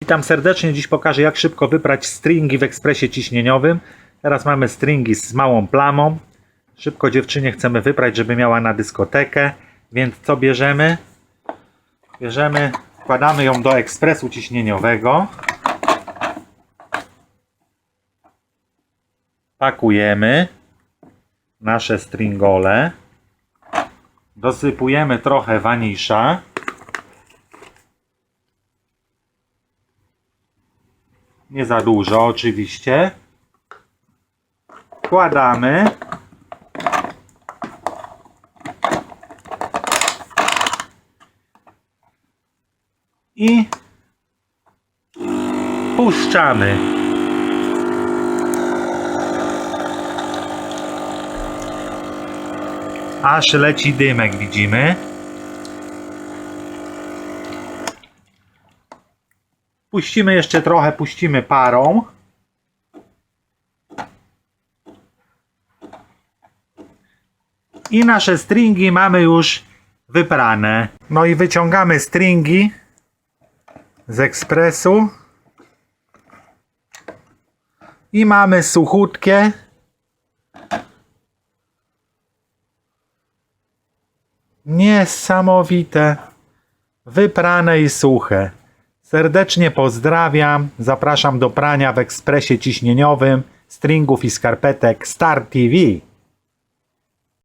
Witam serdecznie. Dziś pokażę jak szybko wyprać stringi w ekspresie ciśnieniowym. Teraz mamy stringi z małą plamą. Szybko dziewczynie chcemy wyprać, żeby miała na dyskotekę. Więc co bierzemy? Bierzemy, wkładamy ją do ekspresu ciśnieniowego. Pakujemy nasze stringole. Dosypujemy trochę wanisza. Nie za dużo, oczywiście. Wkładamy. I puszczamy. Aż leci dymek, widzimy. Puścimy jeszcze trochę, puścimy parą. I nasze stringi mamy już wyprane. No i wyciągamy stringi z ekspresu. I mamy suchutkie. Niesamowite. Wyprane i suche. Serdecznie pozdrawiam. Zapraszam do prania w ekspresie ciśnieniowym stringów i skarpetek Star TV.